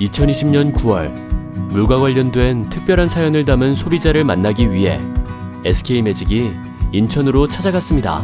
2020년 9월 물과 관련된 특별한 사연을 담은 소비자를 만나기 위해 SK 매직이 인천으로 찾아갔습니다.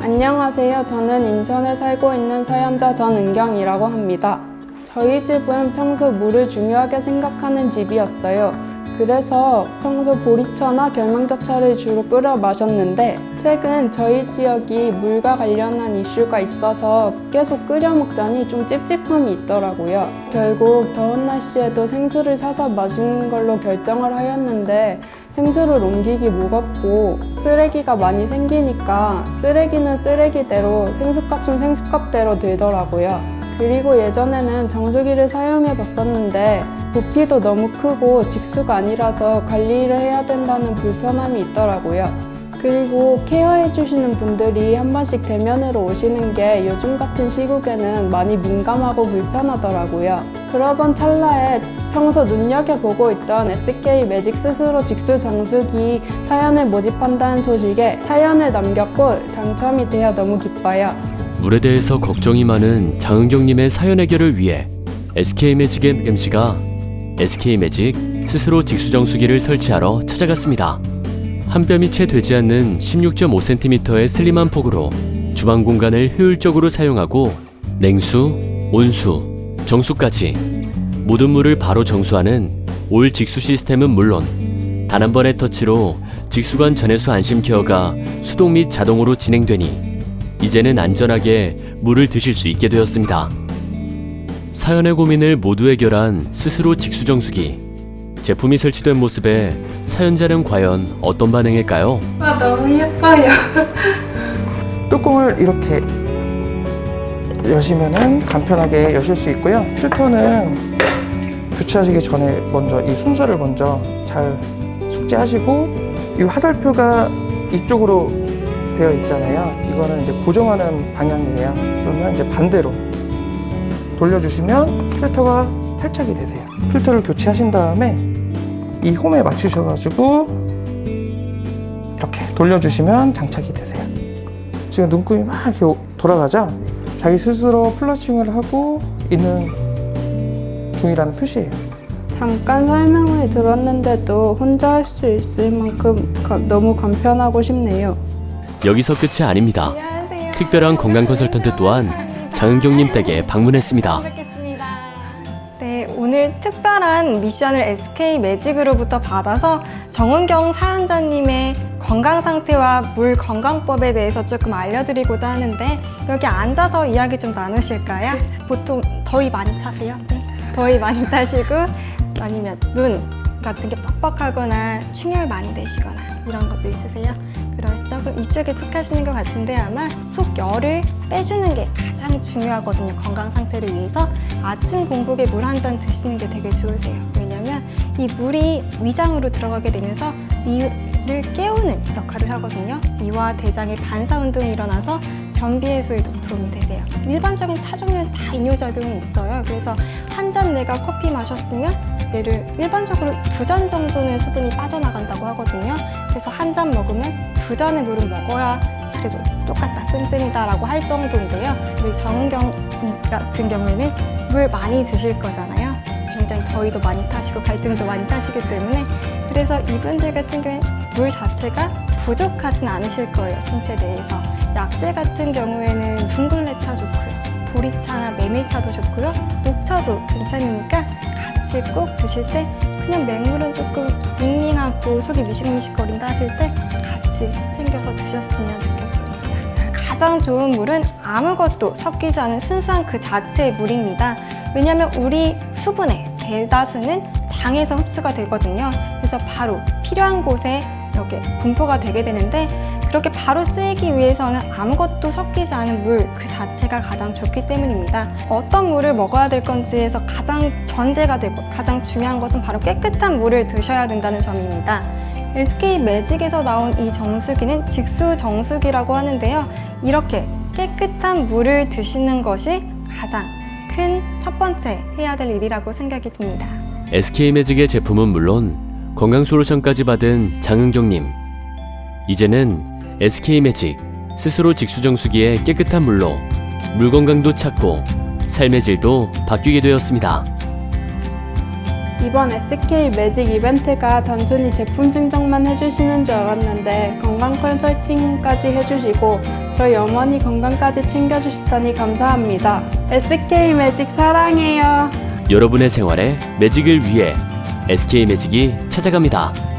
안녕하세요. 저는 인천에 살고 있는 사연자 전은경이라고 합니다. 저희 집은 평소 물을 중요하게 생각하는 집이었어요. 그래서 평소 보리차나 결명자차를 주로 끓여 마셨는데 최근 저희 지역이 물과 관련한 이슈가 있어서 계속 끓여 먹자니 좀 찝찝함이 있더라고요. 결국 더운 날씨에도 생수를 사서 마시는 걸로 결정을 하였는데 생수를 옮기기 무겁고 쓰레기가 많이 생기니까 쓰레기는 쓰레기대로 생수값은 생수값대로 들더라고요. 그리고 예전에는 정수기를 사용해 봤었는데 부피도 너무 크고 직수가 아니라서 관리를 해야 된다는 불편함이 있더라고요. 그리고 케어해 주시는 분들이 한 번씩 대면으로 오시는 게 요즘 같은 시국에는 많이 민감하고 불편하더라고요. 그러던 찰나에 평소 눈여겨보고 있던 SK 매직 스스로 직수 정수기 사연을 모집한다는 소식에 사연을 남겼고 당첨이 되어 너무 기뻐요. 물에 대해서 걱정이 많은 장은경님의 사연 해결을 위해 SK 매직의 MC가 SK 매직 스스로 직수정수기를 설치하러 찾아갔습니다. 한 뼘이 채 되지 않는 16.5cm의 슬림한 폭으로 주방 공간을 효율적으로 사용하고 냉수, 온수, 정수까지 모든 물을 바로 정수하는 올 직수 시스템은 물론 단 한 번의 터치로 직수관 전해수 안심 케어가 수동 및 자동으로 진행되니 이제는 안전하게 물을 드실 수 있게 되었습니다. 사연의 고민을 모두 해결한 스스로 직수정수기. 제품이 설치된 모습에 사연자는 과연 어떤 반응일까요? 와 너무 예뻐요. 뚜껑을 이렇게 여시면은 간편하게 여실 수 있고요. 필터는 교체하시기 전에 먼저 이 순서를 먼저 잘 숙지하시고 이 화살표가 이쪽으로 되어 있잖아요. 이거는 이제 고정하는 방향이에요. 그러면 이제 반대로 돌려주시면 필터가 탈착이 되세요. 필터를 교체하신 다음에 이 홈에 맞추셔가지고 이렇게 돌려주시면 장착이 되세요. 지금 눈금이 막 이렇게 돌아가죠? 자기 스스로 플러싱을 하고 있는 중이라는 표시예요. 잠깐 설명을 들었는데도 혼자 할 수 있을 만큼 가- 너무 간편하고 싶네요. 여기서 끝이 아닙니다. 안녕하세요. 특별한 건강 컨설턴트 또한 장은경님 댁에 방문했습니다. 네, 오늘 특별한 미션을 SK 매직으로부터 받아서 정은경 사연자님의 건강 상태와 물 건강법에 대해서 조금 알려드리고자 하는데 여기 앉아서 이야기 좀 나누실까요? 보통 더위 많이 차세요? 네. 더위 많이 타시고 아니면 눈 같은 게 뻑뻑하거나 충혈 많이 되시거나 이런 것도 있으세요? 그러시죠? 그럼 이쪽에 속하시는 것 같은데 아마 속 열을 빼주는 게 가장 중요하거든요. 건강 상태를 위해서 아침 공복에 물 한 잔 드시는 게 되게 좋으세요. 왜냐면 이 물이 위장으로 들어가게 되면서 이를 깨우는 역할을 하거든요. 이와 대장의 반사 운동이 일어나서 변비 해소에도 도움이 되세요. 일반적인 차 종류는 다 이뇨작용이 있어요. 그래서 한 잔 내가 커피 마셨으면 얘를 일반적으로 두 잔 정도는 수분이 빠져나간다고 하거든요. 그래서 한 잔 먹으면 두 잔의 물을 먹어야 그래도 똑같다 쌤쌤이다라고 할 정도인데요. 우리 정은경 같은 경우에는 물 많이 드실 거잖아요. 굉장히 더위도 많이 타시고 갈증도 많이 타시기 때문에 그래서 이분들 같은 경우에 물 자체가 부족하진 않으실 거예요 신체 내에서 약재 같은 경우에는 둥글레차 좋고요 보리차나 메밀차도 좋고요 녹차도 괜찮으니까 같이 꼭 드실 때 그냥 맹물은 조금 밍밍하고 속이 미식미식거린다 하실 때 같이 챙겨서 드셨으면 좋겠습니다. 가장 좋은 물은 아무것도 섞이지 않은 순수한 그 자체의 물입니다. 왜냐하면 우리 수분의 대다수는 장에서 흡수가 되거든요. 그래서 바로 필요한 곳에 이렇게 분포가 되게 되는데 그렇게 바로 쓰이기 위해서는 아무것도 섞이지 않은 물 그 자체가 가장 좋기 때문입니다. 어떤 물을 먹어야 될 건지에서 가장 전제가 되고 가장 중요한 것은 바로 깨끗한 물을 드셔야 된다는 점입니다. SK 매직에서 나온 이 정수기는 직수 정수기라고 하는데요. 이렇게 깨끗한 물을 드시는 것이 가장 큰 첫 번째 해야 될 일이라고 생각이 듭니다. SK 매직의 제품은 물론 건강 솔루션까지 받은 장은경님. 이제는 SK 매직 스스로 직수정수기에 깨끗한 물로 물 건강도 찾고 삶의 질도 바뀌게 되었습니다. 이번 SK 매직 이벤트가 단순히 제품 증정만 해주시는 줄 알았는데 건강 컨설팅까지 해주시고 저희 어머니 건강까지 챙겨주시다니 감사합니다. SK 매직 사랑해요. 여러분의 생활에 매직을 위해 SK 매직이 찾아갑니다.